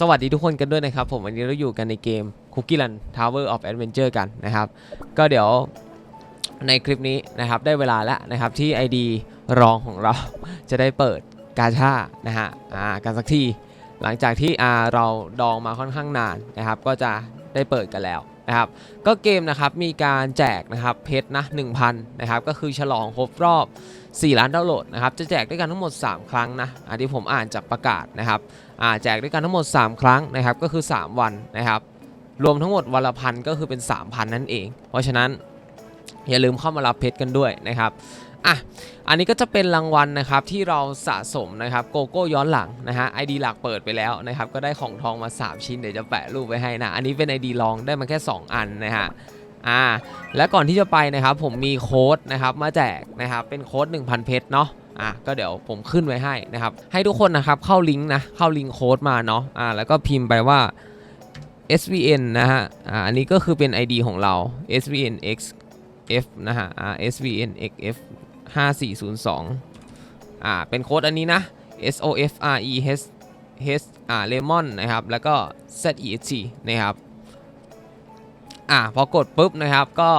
สวัสดีทุกคนกันด้วยนะครับผมวันนี้เราอยู่กันในเกม Cookie Run Tower of Adventure กันนะครับ ก็เดี๋ยวในคลิปนี้นะครับได้เวลาแล้วนะครับที่ ID รองของเราจะได้เปิดกาชานะฮะอ่ากันสักทีหลังจากที่อ่าเราดองมาค่อนข้างนานนะครับ ก็จะได้เปิดกันแล้วนะครับ ก็เกมนะครับมีการแจกนะครับเพชรนะ1,000นะครับก็คือฉลองครบรอบ 4 ล้านดาวน์โหลดนะครับจะแจกด้วยกันทั้งหมด 3 ครั้งนะอันที่ผมอ่านจากประกาศนะครับอ่าแจกด้วยกันทั้งหมด 3 ครั้งนะครับก็คือ 3 วันนะครับรวมทั้งหมดวันละพันก็คือเป็น 3,000 นั่นเอง เพราะฉะนั้นอย่าลืมเข้ามารับเพชรกันด้วยนะครับอะอันนี้ก็จะเป็นรางวัลนะครับที่เราสะสมนะครับโกโก้ย้อนหลังนะฮะไอดีหลักเปิดไปแล้วนะครับก็ได้ของทองมา 3 ชิ้นเดี๋ยวจะแปะรูปไว้ให้นะอันนี้เป็น ID ลองได้มาแค่ 2 อันนะฮะ อ่าและก่อนที่จะไปนะครับผมมีโค้ดนะครับมาแจกนะครับเป็นโค้ด1,000 เพชรเนาะอะก็เดี๋ยวผมขึ้นไว้ให้นะครับให้ทุกคนนะครับเข้าลิงก์นะเข้าลิงก์โค้ดมาเนาะอ่าแล้วก็พิมพ์ไปว่า SVN นะฮะอ่าอันนี้ก็คือเป็น ID ของเรา SVN XF นะฮะอ่า SVN XF 5402อ่าเป็นโค้ดอันนี้นะ SOF RE H H อ่า Lemon นะครับแล้วก็ ZESC นะครับ อ่าพอกดปุ๊บนะครับก็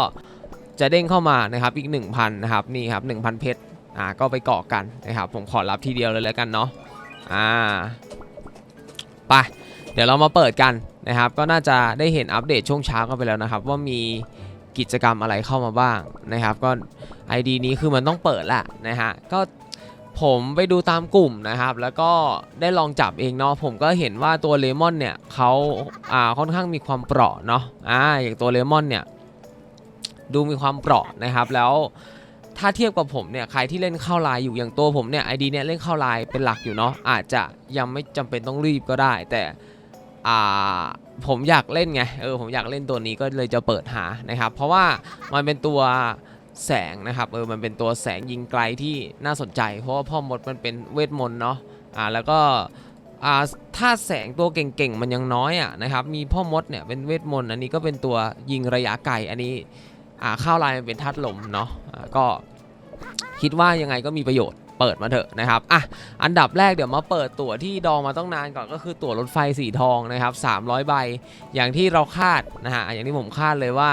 จะเด้งเข้ามานะครับอีก 1,000นะครับนี่ครับ1,000 เพชรอ่าก็ไปเกาะกันนะครับผมขอรับทีเดียวเลยแล้วกันเนาะอ่าไปเดี๋ยวเรามาเปิดกันนะครับก็น่าจะได้เห็นอัปเดตช่วงเช้ากันไปแล้วนะครับ ว่ามีกิจกรรมอะไรเข้ามาบ้างนะครับ ก็ ID นี้คือมันต้องเปิดแหละนะฮะก็ ผมไปดูตามกลุ่มนะครับ แล้วก็ได้ลองจับเองเนาะผมก็เห็นว่าตัวเลมอนเนี่ยเขาอ่าค่อนข้างมีความเปราะเนาะอ่าอย่างตัวเลมอนเนี่ยดูมีความเปราะนะครับ แล้วถ้าเทียบกับผมเนี่ยใครที่เล่นเข้าไลน์อยู่อย่างตัวผมเนี่ยไอดีเนี่ยเล่นเข้าไลน์เป็นหลักอยู่เนาะอาจจะยังไม่จำเป็นต้องรีบก็ได้ แต่อ่าผมอยากเล่นไงเออผมอยากเล่นตัวนี้ก็เลยจะเปิดหานะครับ เพราะว่ามันเป็นตัว แสงนะครับเออมันเป็นตัวแสงยิงไกลที่น่าสนใจ เพราะว่าพ่อมดมันเป็นเวทมนต์เนาะอ่าแล้วก็อ่าถ้าแสงตัวเก่งๆมันยังน้อยอะนะครับมีพ่อมดเนี่ยเป็นเวทมนต์อันนี้ก็เป็นตัวยิงระยะไกลอันนี้อ่าข้าวลายมันเป็นธาตุลมเนาะะก็คิดว่ายังไงก็มีประโยชน์ เปิดมาเถอะนะครับอะอันดับแรกเดี๋ยวมาเปิดตั๋วที่ดองมาต้องนานก่อนก็คือตั๋วรถไฟสีทองนะครับ300 ใบ อย่างที่เราคาดนะฮะอย่างที่ผมคาดเลยว่า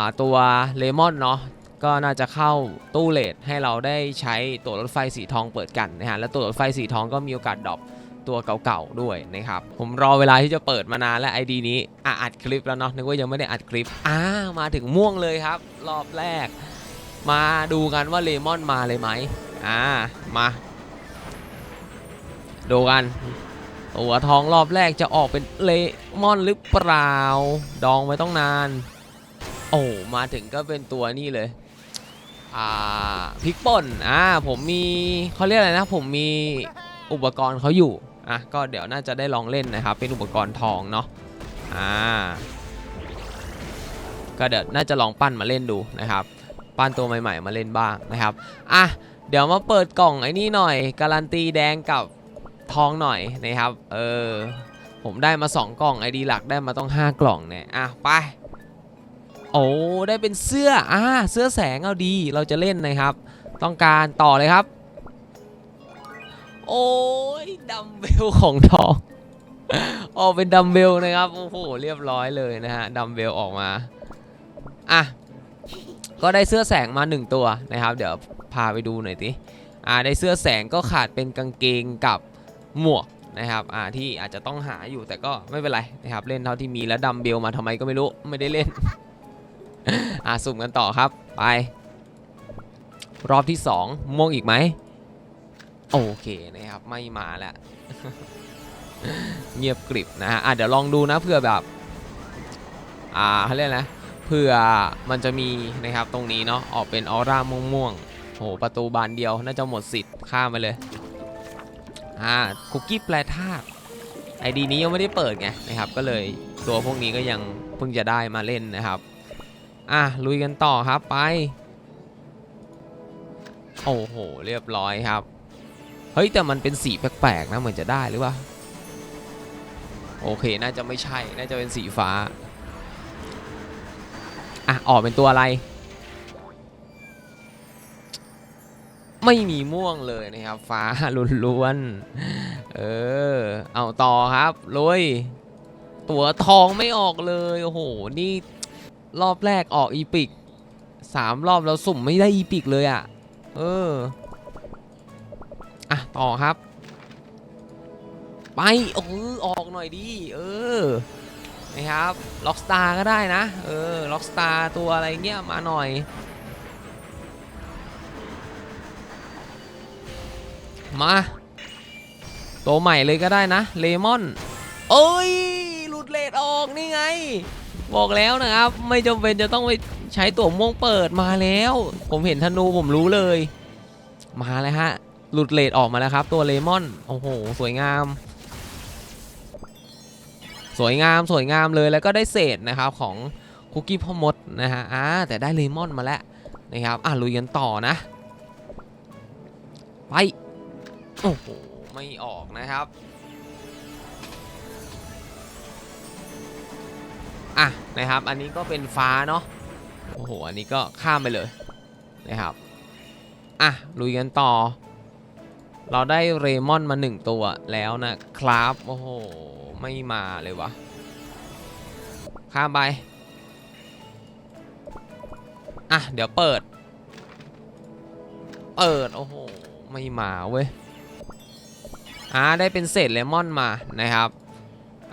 าตัวเลมอนเนาะก็น่าจะเข้าตู้เลทให้เราได้ใช้ตั๋วรถไฟสีทองเปิดกันนะฮะแล้วตั๋วรถไฟสีทองก็มีโอกาสดรอปตัวเก่าๆด้วยนะครับผมรอเวลาที่จะเปิดมานานและ ID นี้อะอัดคลิปแล้วเนาะนึกว่ายังไม่ได้อัดคลิปอ่ามาถึงม่วงเลยครับ รอบแรก มาดูกันว่าเลมอนมาเลยไหม อ่า มา ดูกันตัวทองรอบแรกจะออกเป็นเลมอนหรือเปล่า ดองไว้ต้องนาน โอ้มาถึงก็เป็นตัวนี่เลย อ่าพริกป่นอ่าผมมีเขาเรียกอะไรนะ ผมมีอุปกรณ์เขาอยู่อะก็เดี๋ยวน่าจะได้ลองเล่นนะครับ เป็นอุปกรณ์ทองเนาะอ่าก็เดี๋ยวน่าจะลองปั้นมาเล่นดูนะครับ ปั้นตัวใหม่ ๆ มาเล่นบ้างนะครับอะ เดี๋ยวมาเปิดกล่องไอ้นี่หน่อย การันตีแดงกับทองหน่อยนะครับ เออ ผมได้มา 2 กล่องไอดีหลักได้มาต้อง 5 กล่องเนี่ย อะ ไป โอ้ได้เป็นเสื้อ อ่า เสื้อแสงเอาดี เราจะเล่นนะครับ ต้องการต่อเลยครับ โอ้ยดัมเบลของทอง ออกเป็นดัมเบลนะครับ โอ้โห เรียบร้อยเลยนะฮะ ดัมเบลออกมา อะ ก็ได้เสื้อแสงมา 1 ตัวนะครับ เดี๋ยว พาไปดูหน่อยสิอ่าได้เสื้อแสงก็ขาดเป็นกางเกงกับหมวกนะครับอ่าที่อาจจะต้องหาอยู่แต่ก็ไม่เป็นไรนะครับเล่นเท่าที่มีแล้วดัมเบลมาทำไมก็ไม่รู้ไม่ได้เล่นอะสุ่มกันต่อครับไป รอบที่ 2 ม่วงอีกไหมโอเคนะครับไม่มาแล้วเงียบกริบนะฮะอะเดี๋ยวลองดูนะเผื่อแบบอ่าเขาเรียกนะเผื่อมันจะมีนะครับตรงนี้เนาะออกเป็นออร่าม่วงๆ โหประตูบานเดียวน่าจะหมดสิทธิ์ข้ามไปเลย อ่าคุกกี้แปลธาตุไอดีนี้ยังไม่ได้เปิดไงนะครับ ก็เลยตัวพวกนี้ก็ยังเพิ่งจะได้มาเล่นนะครับ อะลุยกันต่อครับไป โอ้โห เรียบร้อยครับ เฮ้ย แต่มันเป็นสีแปลกๆนะ เหมือนจะได้หรือเปล่า โอเค น่าจะไม่ใช่ น่าจะเป็นสีฟ้า อะ ออกเป็นตัวอะไร ไม่มีม่วงเลยนะครับ ฟ้าล้วนๆ เออ เอาต่อครับลุยตัวทองไม่ออกเลย โอ้โห นี่รอบแรกออกอีพิกสามรอบแล้วสุ่มไม่ได้อีพิกเลยอะ่ะ เออ อะ ต่อครับ ไปเออออกหน่อยดิเออ นะครับ ล็อกสตาร์ก็ได้นะ เออ ล็อกสตาร์ตัวอะไรเงี้ยมาหน่อย มาตัวใหม่เลยก็ได้นะเลมอนเอ้ยหลุดเลดออกนี่ไง บอกแล้วนะครับ ไม่จำเป็นจะต้องไปใช้ตัวม่วงเปิดมาแล้ว ผมเห็นธนูผมรู้เลย มาเลยฮะ หลุดเลดออกมาแล้วครับ ตัวเลมอนโอ้โห สวยงาม สวยงามสวยงามเลยแล้วก็ได้เศษนะครับของคุกกี้พ่อมดนะฮะอ่าแต่ได้เลมอนมาแล้วนะครับ อะลุยกันต่อนะ ไป โอ้โห ไม่ออกนะครับ อะ นะครับ อันนี้ก็เป็นฟ้าเนาะ โอ้โห อันนี้ก็ข้ามไปเลยนะครับ อะ ลุยกันต่อ เราได้เรมอนมาหนึ่งตัวแล้วนะครับ โอ้โห ไม่มาเลยวะ ข้ามไป อะ เดี๋ยวเปิด เปิด โอ้โห ไม่มาเว้ย อ่าได้เป็นเศษเลมอนมานะครับ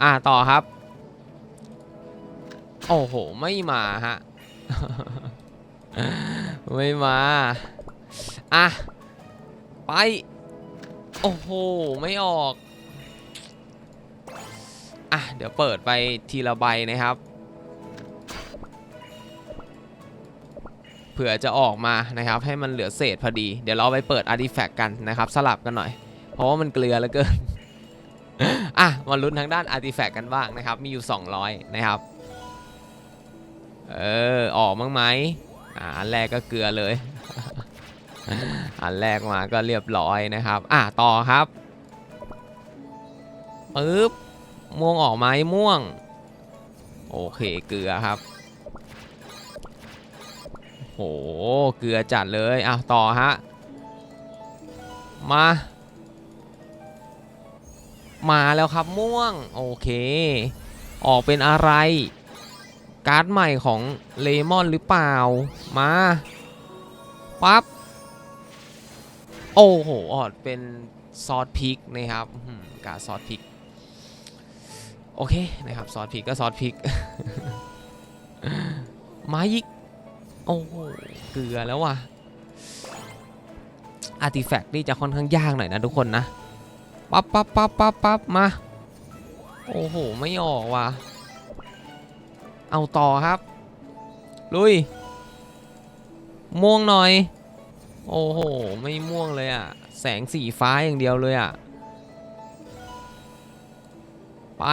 อ่าต่อครับ โอ้โห ไม่มาฮะ ไม่มา อะ ไป โอ้โห ไม่ออก อะ เดี๋ยวเปิดไปทีละใบนะครับ เผื่อจะออกมานะครับ ให้มันเหลือเศษพอดี เดี๋ยวเราไปเปิดอาร์ติแฟกต์กันนะครับ สลับกันหน่อย เพราะว่ามันเกลือเหลือเกิน อะ มาลุ้นทางด้านอาร์ติแฟกต์กันบ้างนะครับ มีอยู่ 200 นะครับ เออ ออกมั้งไหมอ่าอันแรกก็เกลือเลย อันแรกมาก็เรียบร้อยนะครับ อะ ต่อครับปึ๊บ ม่วงออกไหมม่วง โอเค เกลือครับโห เกลือจัดเลย อะ ต่อฮะ มา มาแล้วครับม่วง โอเค ออกเป็นอะไร การ์ดใหม่ของเลมอนหรือเปล่า มาปั๊บ โอ้โห ออดเป็นซอสพริกนะครับการดซอสพริก โอเคนะครับซอสพริกก็ซอสพริก มาอีกโอ้โห เกลือแล้วว่ะอาร์ติแฟกต์นี่จะค่อนข้างยากหน่อยนะทุกคนนะ ปั๊บปั๊บปั๊บปั๊บปั๊บมา โอ้โห ไม่ออกว่ะ เอาต่อครับ ลุย ม่วงหน่อย โอ้โห ไม่ม่วงเลยอะ่ะแสงสีฟ้าอย่างเดียวเลยอะ่ะไป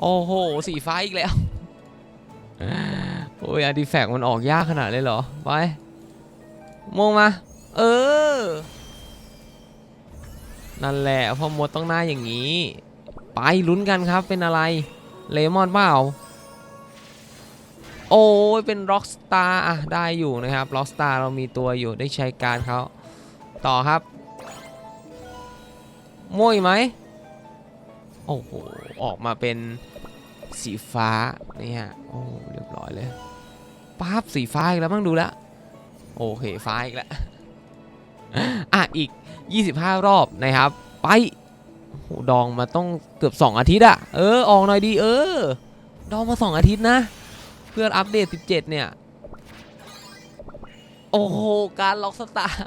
โอ้โห สีฟ้าอีกแล้ว โอ้ยอาร์ติแฟกต์มันออกยากขนาดเลยเหรอ ไปม่วงมา เออ นั่นแหละพ่อมดต้องหน้าอย่างนี้ ไปลุ้นกันครับเป็นอะไร เลมอนเปล่า โอ้ยเป็นร็อกสตาร์อะได้อยู่นะครับร็อกสตาร์เรามีตัวอยู่ได้ใช้การเขาต่อครับม่วงอีกไหมโอ้โห ออกมาเป็นสีฟ้านี่ฮะโอ้เรียบร้อยเลยปั๊บสีฟ้าอีกแล้วบ้างดูแล้ว โอเคฟ้าอีกแล้ว อะอีก 25 รอบนะครับ ไปดองมาต้องเกือบ 2 อาทิตย์อะเออออกหน่อยดีเออ ดองมา 2 อาทิตย์นะ เพื่ออัปเดต 17 เนี่ย โอ้โห การล็อกสตาร์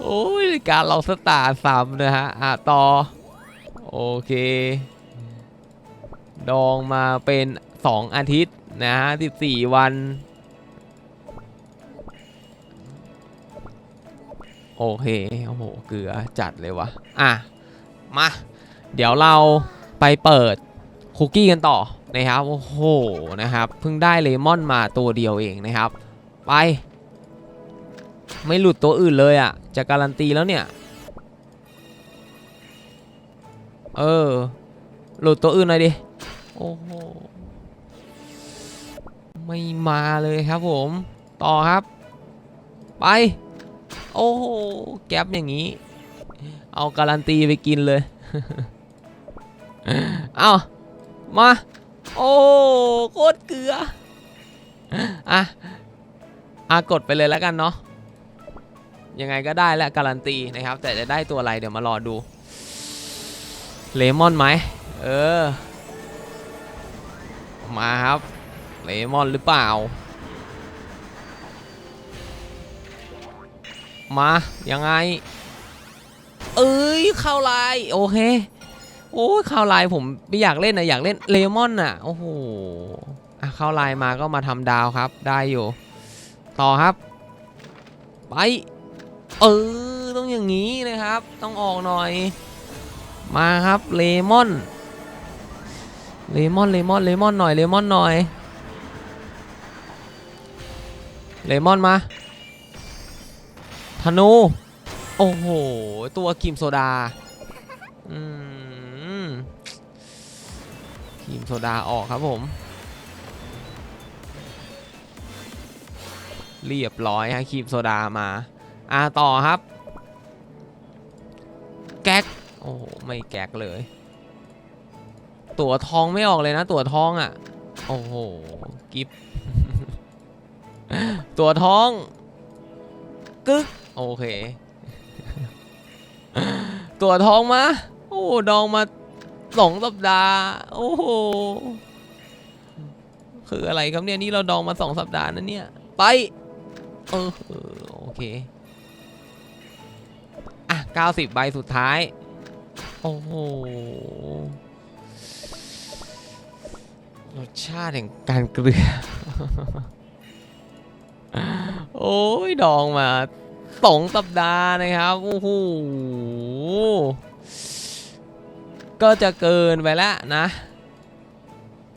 โอ้ยการล็อกสตาร์ซ้ำนะฮะอะต่อ โอเค ดองมาเป็น 2 อาทิตย์นะฮะ 14 วัน โอเคโอ้โหเกลือจัดเลยวะอะมา เดี๋ยวเราไปเปิดคุกกี้กันต่อนะครับโอ้โหนะครับเพิ่งได้เลมอนมาตัวเดียวเองนะครับ ไป ไม่หลุดตัวอื่นเลยอะ่ะจะการันตีแล้วเนี่ยเออหลุดตัวอื่นหน่อยดิโอ้โหไม่มาเลยครับผม ต่อครับ ไป โอ้โหแก๊ปอย่างนี้ เอาการันตีไปกินเลย เอามา โอ้โคตรเกลือ อะอะกดไปเลยแล้วกันเนาะยังไงก็ได้แหละการันตีนะครับ แต่จะได้ตัวอะไรเดี๋ยวมารอดู เลมอนไหมเออ มาครับ เลมอนหรือเปล่า มายังไง เอ้ยเข้าลายโอเค โอ้เข้าลายผมไม่อยากเล่นนะอยากเล่นเลมอนน่ะโอ้โหอะเข้าลายมาก็มาทำดาวครับ ได้อยู่ ต่อครับ ไป เออต้องอย่างนี้นะครับ ต้องออกหน่อย มาครับเลมอนเลมอนเลมอนเลมอนหน่อยเลมอนหน่อยเลมอนมา นู โอ้โห ตัวครีมโซดา อืมครีมโซดาออกครับผม เรียบร้อยฮะครีมโซดามา อ่าต่อครับ แก๊ก โอ้โห ไม่แก๊กเลย ตัวทองไม่ออกเลยนะ ตัวทองอะ โอ้โห กิฟตัวทอง กึก โอเค ตัวทองมา โอ้ดองมาสองสัปดาห์ โอ้โห คืออะไรครับเนี่ย นี่เราดองมาสองสัปดาห์นะเนี่ย ไป เออเออโอเค อะ90ใบสุดท้าย โอ้โห รสชาติแห่งการเกลือ โอ้ย ดองมา สองสัปดาห์นะครับ โอ้โห ก็จะเกินไปแล้วนะ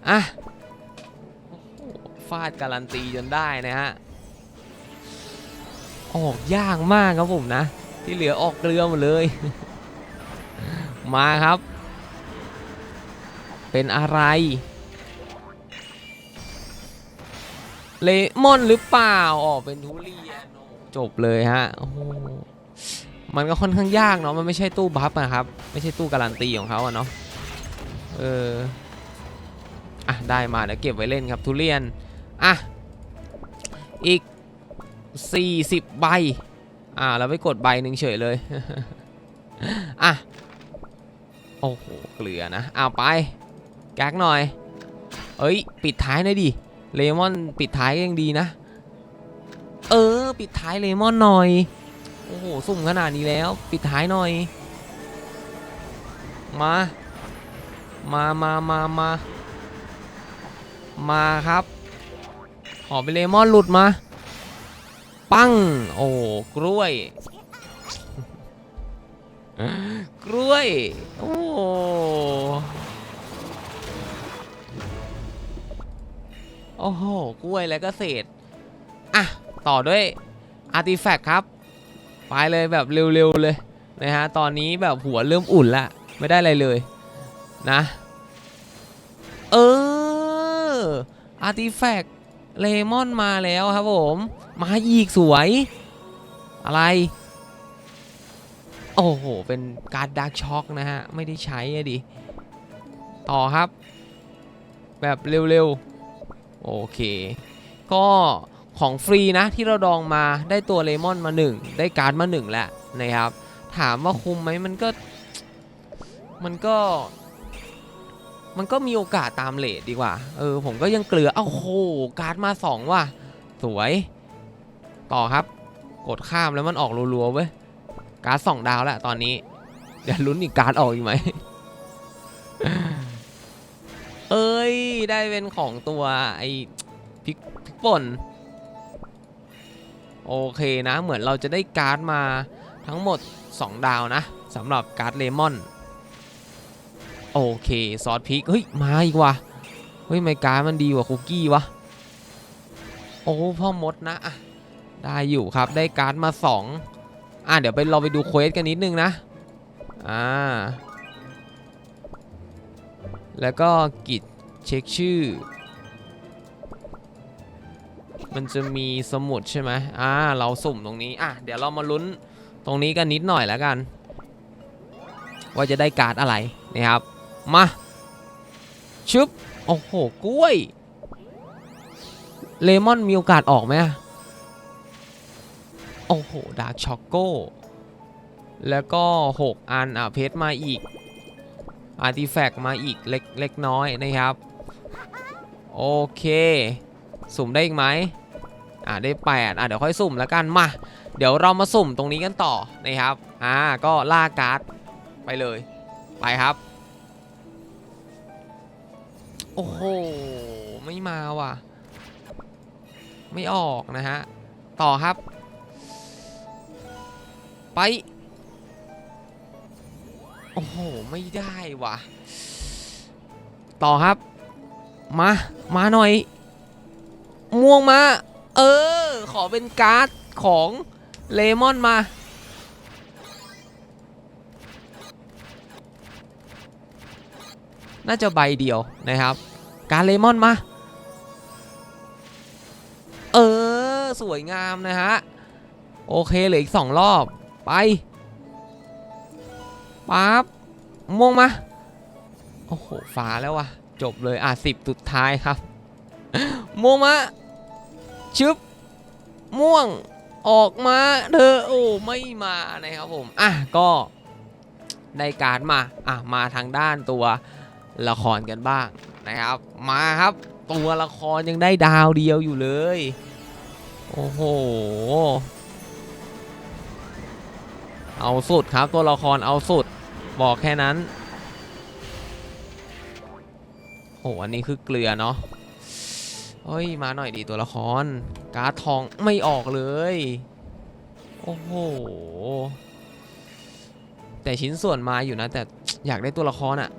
อะฟาดการันตีจนได้นะฮะ ออกยากมากครับผมนะ ที่เหลือออกเกลือหมดเลย มาครับ เป็นอะไรเลมอนหรือเปล่า ออกเป็นทุเรียน จบเลยฮะโอ้โหมันก็ค่อนข้างยากเนาะมันไม่ใช่ตู้บัฟนะครับ ไม่ใช่ตู้การันตีของเขาอะเนาะเอออะได้มาเดี๋ยวเก็บไว้เล่นครับทุเรียนอะอีก 40 ใบอ่าเราไปกดใบหนึ่งเฉยเลยอะโอ้โหเกลือนะเอาไปแก๊กหน่อย เอ้ย ปิดท้ายหน่อยดิเลมอนปิดท้ายยังดีนะ ออปิดท้ายเลมอนหน่อย โอ้โห สุ่มขนาดนี้แล้ว ปิดท้ายหน่อย มา มามามามามาครับขอเป็นเลมอนหลุดมา ปังโอ้กล้วย กล้วย โอ้โอ้โห กล้วยแล้วก็เศษ อะ ต่อด้วยอาร์ติแฟกต์ครับไปเลยแบบเร็วๆเลยนะฮะตอนนี้แบบหัวเริ่มอุ่นละไม่ได้อะไรเลยนะ เอออาร์ติแฟกต์เลมอนมาแล้วครับผมมาอีกสวย อะไร โอ้โห เป็นการ์ดดาร์กช็อคนะฮะ ไม่ได้ใช้อะดิ ต่อครับ แบบเร็วๆ โอเค ก็ ของฟรีนะที่เราดองมาได้ตัวเลมอนมา 1 ได้การ์ดมา1แหล้วนะครับ ถามว่าคุ้มไหมมันก็มันก็ มันก็มีโอกาสตามเลทดีกว่า เออ ผมก็ยังเกลือเอ้าโหการ์ดมา 2 ว่ะ สวย ต่อครับ กดข้ามแล้วมันออกรัวๆเว้ย การ์ดสองดาวแล้วตอนนี้ เดี๋ยวลุ้นอีกการ์ดออกอีกไหม เอ้ย ได้เป็นของตัวไอ้พริกพริกป่น โอเคนะ เหมือนเราจะได้การ์ดมาทั้งหมด 2 ดาวนะสำหรับการ์ดเลมอน โอเค ซอสพริก เฮ้ย มาอีกว่ะเฮ้ยไม่การ์ดมันดีกว่าคุกกี้วะโอ้พ่อมดนะอะได้อยู่ครับได้การ์ดมา 2 อะเดี๋ยวไปเราไปดูเควสกันนิดนึงนะ อ่า แล้วก็กิจเช็คชื่อ มันจะมีสมุดใช่ไหมอ่า เราสุ่มตรงนี้ อะ เดี๋ยวเรามาลุ้นตรงนี้กันนิดหน่อยแล้วกัน ว่าจะได้การ์ดอะไรนะครับ มา ชึบ โอ้โห กล้วย เลมอนมีโอกาสออกไหมโอ้โห ดาร์กช็อกโก้ แล้วก็ 6 อัน อะ เพชรมาอีก อาร์ติแฟกต์มาอีกเล็กเล็กน้อยนะครับ โอเค สุ่มได้อีกไหม อ่าได้8อะเดี๋ยวค่อยสุ่มแล้วกันมาเดี๋ยวเรามาสุ่มตรงนี้กันต่อนะครับอ่าก็ล่าการ์ดไปเลยไปครับ โอ้โหไม่มาว่ะ ไม่ออกนะฮะต่อครับ ไป โอ้โห ไม่ได้ว่ะ ต่อครับ มา มาหน่อย ม่วงมา เออ ขอเป็นการ์ดของเลมอนมา น่าจะใบเดียวนะครับ การเลมอนมา เออ สวยงามนะฮะ โอเคเหลืออีกสองรอบ ไปปั๊บม่วงมา โอ้โห ฟ้าแล้ววะจบเลย อะสิบสุดท้ายครับม่วงมา ชึบม่วงออกมาเธอโอ้ไม่มานะครับผมอะก็ได้การ์ดมาอะมาทางด้านตัวละครกันบ้างนะครับ มาครับตัวละครยังได้ดาวเดียวอยู่เลย โอ้โห เอาสุดครับตัวละครเอาสุดบอกแค่นั้นโอ้อันนี้คือเกลือเนาะ เฮ้ย มาหน่อยดีตัวละคร การ์ดทองไม่ออกเลย โอ้โห แต่ชิ้นส่วนมาอยู่นะ แต่อยากได้ตัวละครอะ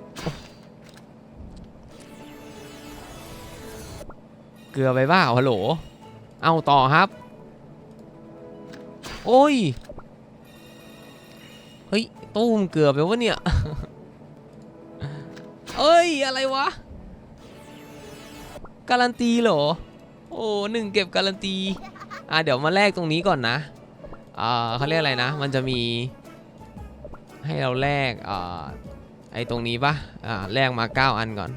เกลือไปบ้าฮัลโหล เอาต่อครับ โอ้ย เฮ้ย ตู้มเกลือไปวะเนี่ย เอ้ย อะไรวะ การันตีเหรอ โอ้หนึ่งเก็บการันตี อะเดี๋ยวมาแลกตรงนี้ก่อนนะ อ่าเขาเรียกอะไรนะ มันจะมี ให้เราแลกอ่าไอ้ตรงนี้ปะอ่าแลกมา 9 อันก่อน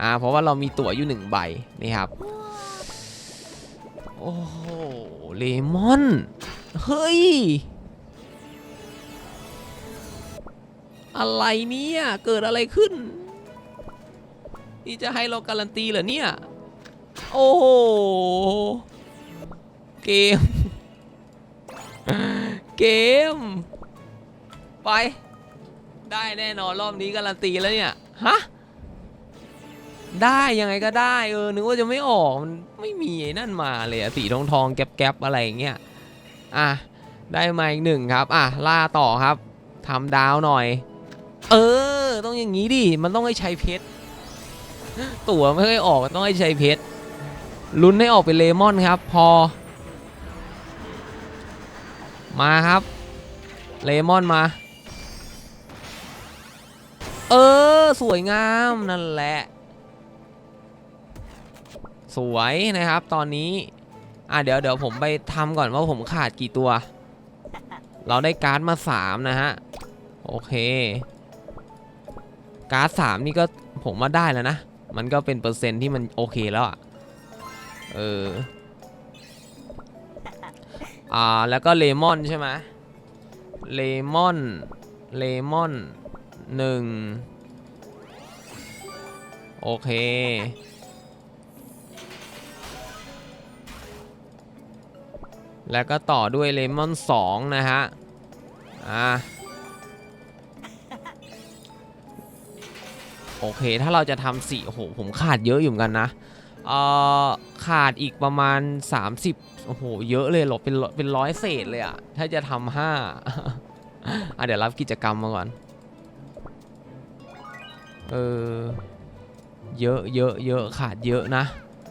อ่าเพราะว่าเรามีตั๋วอยู่หนึ่งใบนี่ครับ โอ้โหเลมอน เฮ้ยอะไรเนี่ย เกิดอะไรขึ้น นี่จะให้เราการันตีเหรอเนี่ย โอ้โห เกม เกม ไป ได้แน่นอนรอบนี้การันตีแล้วเนี่ย ฮะ ได้ยังไงก็ได้เออนึกว่าจะไม่ออกมันไม่มีไอ้นั่นมาเลยอะสีทองทองๆแก๊บแก๊บๆอะไรอย่างเงี้ย อะ ได้มาอีกหนึ่งครับ อะ ล่าต่อครับทำดาวหน่อย เออ ต้องอย่างนี้ดิ มันต้องให้ใช้เพชร ตั๋วไม่ค่อยออกต้องให้ใช้เพชรลุ้นให้ออกเป็นเลมอนครับ พอ มาครับ เลมอนมา เออ สวยงามนั่นแหละ สวยนะครับตอนนี้ อะเดี๋ยวเดี๋ยวผมไปทำก่อนว่าผมขาดกี่ตัว เราได้การ์ดมา 3 นะฮะ โอเค การ์ดสามนี่ก็ผมว่าได้แล้วนะ มันก็เป็นเปอร์เซ็นต์ที่มันโอเคแล้วอะ เออ อ่า แล้วก็เลมอนใช่ไหมเลมอน เลมอนหนึ่งโอเค แล้วก็ต่อด้วยเลมอนสองนะฮะ อ่า โอเค ถ้าเราจะทำสี่โอ้โหผมขาดเยอะอยู่เหมือนกันนะเอ่อขาดอีกประมาณ 30โอ้โหเยอะเลยหรอเป็นเป็นร้อยเศษเลยอะถ้าจะทำห้าอะเดี๋ยวรับกิจกรรมมาก่อนเออเยอะเยอะเยอะขาดเยอะนะ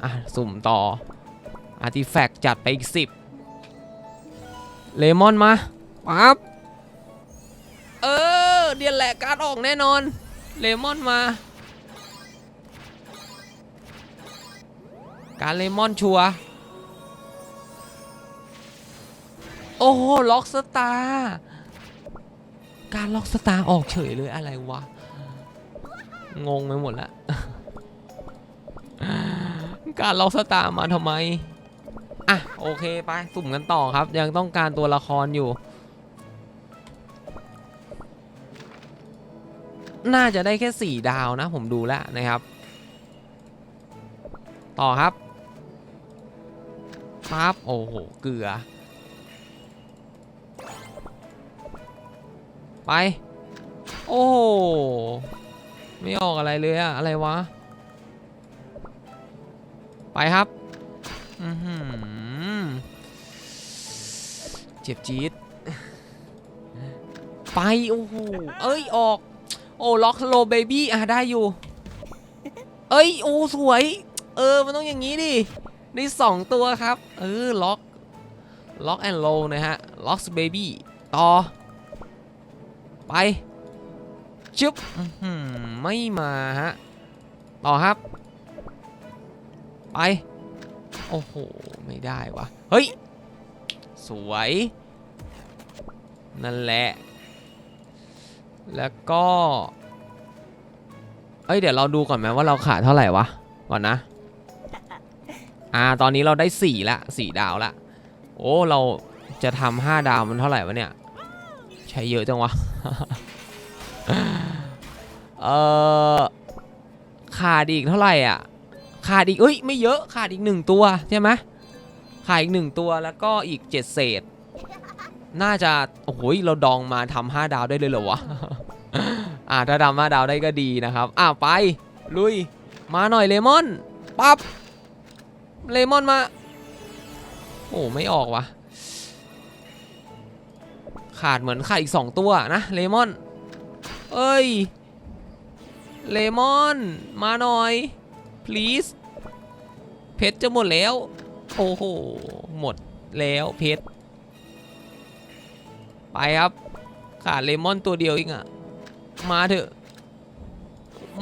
อะ สุ่มต่ออาร์ติแฟกต์จัดไปอีก 10 เลมอนมาปั๊บเออเดียนแหละการ์ดออกแน่นอน เลมอนมา การเลมอนชัว โอ้โห ล็อกสตาร์การล็อกสตาร์ออกเฉยเลยอะไรวะ งงไปหมดละ การล็อกสตาร์มาทำไม อะ โอเค ไป สุ่มกันต่อครับ ยังต้องการตัวละครอยู่ น่าจะได้แค่ 4 ดาวนะ ผมดูแล้วนะครับ ต่อครับปั๊บโอ้โห เกลือ ไป โอ้ไม่ออกอะไรเลยอะอะไรวะ ไปครับอือหือเจ็บจี๊ดไป โอ้โห เอ้ย ออก อ้ล็อกโลเบบี้อะได้อยู่ เอ้ยโอ้สวย เออมันต้องอย่างนี้ดิได้สองตัวครับ เออล็อกล็อกแอนด์โลนะฮะล็อกเบบี้ต่อ ไปชึบไม่มาฮะต่อครับ ไป โอ้โห ไม่ได้วะเฮ้ย สวย นั่นแหละ แล้วก็ เอ้ยเดี๋ยวเราดูก่อนไหมว่าเราขาดเท่าไหร่วะ ก่อนนะ อ่า ตอนนี้เราได้4ละ4ดาวละ โอ้ เราจะทำ5ดาวมันเท่าไหร่วะเนี่ย ใช้เยอะจังวะ เออขาดอีกเท่าไหร่อะ ขาดอีกเอ้ย ไม่เยอะ ขาดอีกหนึ่งตัวใช่ไหมขาดอีกหนึ่งตัวแล้วก็อีกเจ็ดเศษ น่าจะโอ้โหเราดองมาทำห้าดาวได้เลยเหรอวะอ่าถ้าทำห้าดาวได้ก็ดีนะครับอ่าไปลุยมาหน่อยเลมอนปั๊บเลมอนมา โอ้ไม่ออกวะขาดเหมือนขาดอีก2ตัวนะเลมอน เอ้ยเลมอน มาหน่อย please เพชรจะหมดแล้ว โอ้โห หมดแล้วเพชร ไปครับ ขาดเลมอนตัวเดียวเองอะมาเถอะ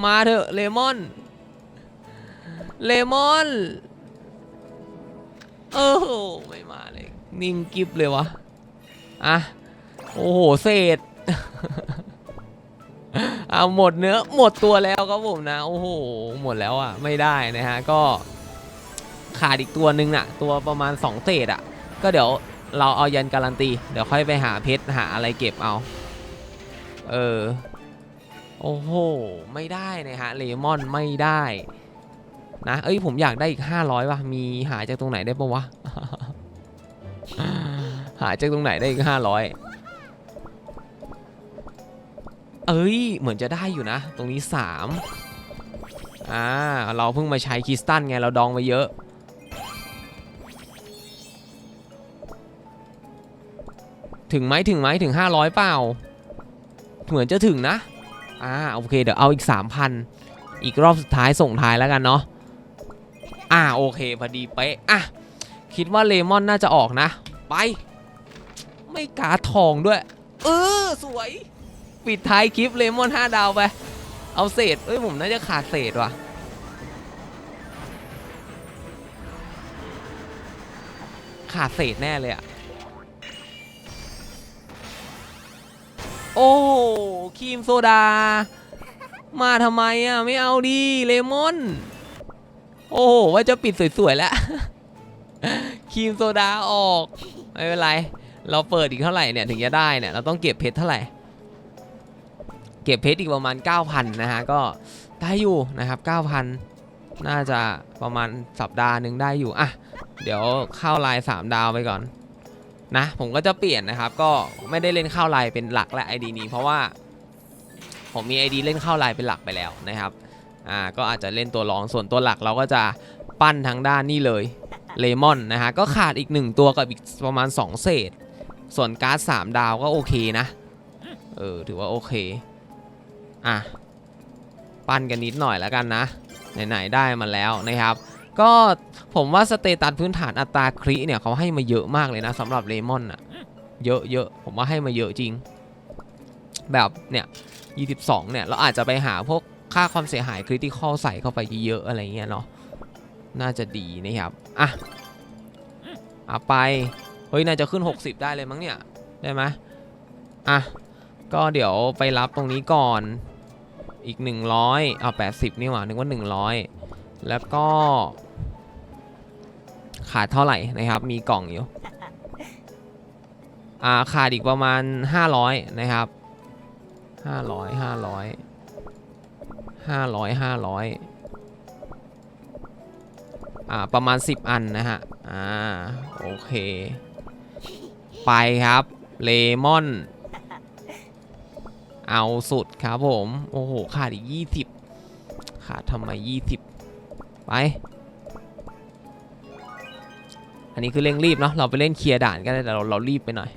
มาเถอะเลมอน เลมอนเออไม่มาเลย นิ่งกิฟเลยวะอะโอ้โหเศษเอาหมดเนื้อหมดตัวแล้วครับผมนะ โอ้โห หมดแล้วอะ ไม่ได้นะฮะ ก็ขาดอีกตัวหนึ่งน่ะ ตัวประมาณ 2 เศษอะ ก็เดี๋ยว เราเอายันการันตี เดี๋ยวค่อยไปหาเพชรหาอะไรเก็บเอา เออ โอ้โห ไม่ได้นะฮะ เลมอนไม่ได้ นะ เอ้ย ผมอยากได้อีก 500ว่ะ มีหาจากตรงไหนได้ปะวะ หาจากตรงไหนได้อีก 500 เอ้ย เหมือนจะได้อยู่นะ ตรงนี้ 3อ่า เราเพิ่งมาใช้คริสตัลไง เราดองไปเยอะ ถึงไหมถึงไหมถึง 500 เปล่า เหมือนจะถึงนะ อ่าโอเค เดี๋ยวเอาอีก 3,000 อีกรอบสุดท้ายส่งท้ายแล้วกันเนาะ อ่าโอเคพอดีเป๊ะอะ คิดว่าเลมอนน่าจะออกนะ ไป ไม่กาทองด้วย เออ สวย ปิดท้ายคลิปเลมอน 5 ดาวไป เอาเศษ เอ้ยผมน่าจะขาดเศษว่ะขาดเศษแน่เลยอะ โอ้ครีมโซดา มาทำไมอะ ไม่เอาดีเลมอน โอ้ว่าจะปิดสวยๆแล้วครีมโซดาออก ไม่เป็นไร เราเปิดอีกเท่าไหร่เนี่ย ถึงจะได้เนี่ย เราต้องเก็บเพชรเท่าไหร่ เก็บเพชรอีกประมาณ 9,000 นะฮะ ก็ได้อยู่นะครับ 9,000 น่าจะประมาณสัปดาห์หนึ่งได้อยู่ อะ เดี๋ยวเข้าลน์3ดาวไปก่อน นะผมก็จะเปลี่ยนนะครับ ก็ไม่ได้เล่นเข้าไลน์เป็นหลักและ ID นี้ เพราะว่า ผมมี ID เล่นเข้าไลน์เป็นหลักไปแล้วนะครับอ่าก็อาจจะเล่นตัวรองส่วนตัวหลักเราก็จะปั้นทางด้านนี่เลยเลมอนนะฮะก็ขาดอีก 1 ตัวกับอีกประมาณ 2 เศษ ส่วนการ์ด3ดาวก็โอเคนะ เออถือว่าโอเค อะ ปั้นกันนิดหน่อยแล้วกันนะ ไหน ๆ ได้มาแล้วนะครับ ก็ ผมว่าสเตตัสพื้นฐานอัตราคริเนี่ยเขาให้มาเยอะมากเลยนะสำหรับเลมอนอะเยอะเยอะผมว่าให้มาเยอะจริง แบบเนี่ย 22 เนี่ย เราอาจจะไปหาพวกค่าความเสียหายคริติคอลใส่เข้าไปเยอะอะไรเงี้ยเนาะน่าจะดีนะครับอะเอาไป เฮ้ย น่าจะขึ้น 60 ได้เลยมั้งเนี่ย ได้ไหมอะ ก็เดี๋ยวไปรับตรงนี้ก่อนอีก 100 เอา 80 นี่หว่านึกว่า 100 แล้วก็ ขาดเท่าไหร่นะครับ มีกล่องอยู่อ่าขาดอีกประมาณ 500 นะครับ 500 500 500 500อ่าประมาณ 10 อันนะฮะ อ่า โอเค ไปครับ เลมอน เอาสุดครับผม โอ้โห ขาดอีก 20 ขาดทำไม 20 ไป นนี้คือเร่งรีบเนาะเราไปเล่นเคลียร์ด่านก็ได้แต่เราเรารีบไปหน่อย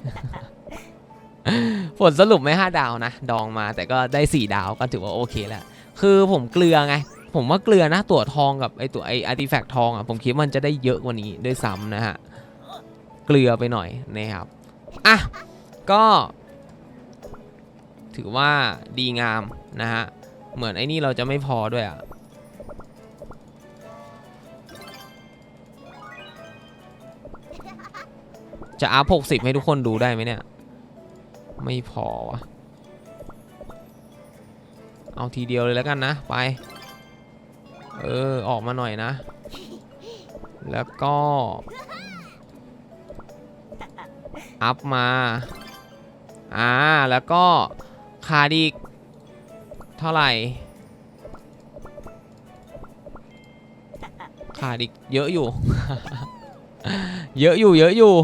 ผลสรุปไม่5ดาวนะ ดองมาแต่ก็ได้4ดาวก็ถือว่าโอเคแล้วคือผมเกลือไง ผมว่าเกลือนะตัวทองกับไอตัวไออาร์ติแฟกต์ทองอะผมคิดว่ามันจะได้เยอะกว่านี้ด้วยซ้ำนะฮะเกลือไปหน่อยนะครับอะก็ ถือว่าดีงามนะฮะเหมือนไอ้นี่เราจะไม่พอด้วยอะ จะอัพ60ให้ทุกคนดูได้ไหมเนี่ย ไม่พอวะเอาทีเดียวเลยแล้วกันนะ ไป เออ ออกมาหน่อยนะ แล้วก็ อัพมา อ่า แล้วก็ขาดีกเท่าไหร่ขาดอีกเยอะอยู่ เยอะอยู่เยอะอยู่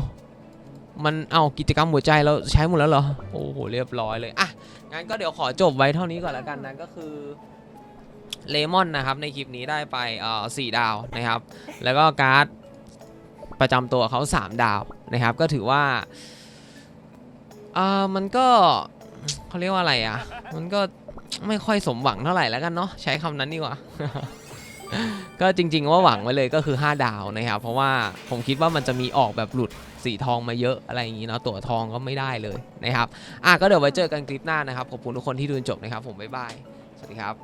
มันเอากิจกรรมหัวใจเราใช้หมดแล้วเหรอ โอ้โหเรียบร้อยเลยอะงั้นก็เดี๋ยวขอจบไว้เท่านี้ก่อนแล้วกันนะก็คือเลมอนนะครับในคลิปนี้ได้ไปเอ่อสี่ดาวนะครับ แล้วก็การ์ดประจำตัวเขา 3 ดาวนะครับ ก็ถือว่าเอ่อมันก็เขาเรียกว่าอะไรอะ มันก็ไม่ค่อยสมหวังเท่าไหร่แล้วกันเนาะใช้คำนั้นดีกว่า ก็จริงๆว่าหวังไว้เลยก็คือ 5 ดาวนะครับ เพราะว่าผมคิดว่ามันจะมีออกแบบหลุด สีทองมาเยอะอะไรอย่างนี้เนาะตั๋วทองก็ไม่ได้เลยนะครับอะก็เดี๋ยวไว้เจอกันคลิปหน้านะครับขอบคุณทุกคนที่ดูจนจบนะครับผมบ๊ายบายสวัสดีครับ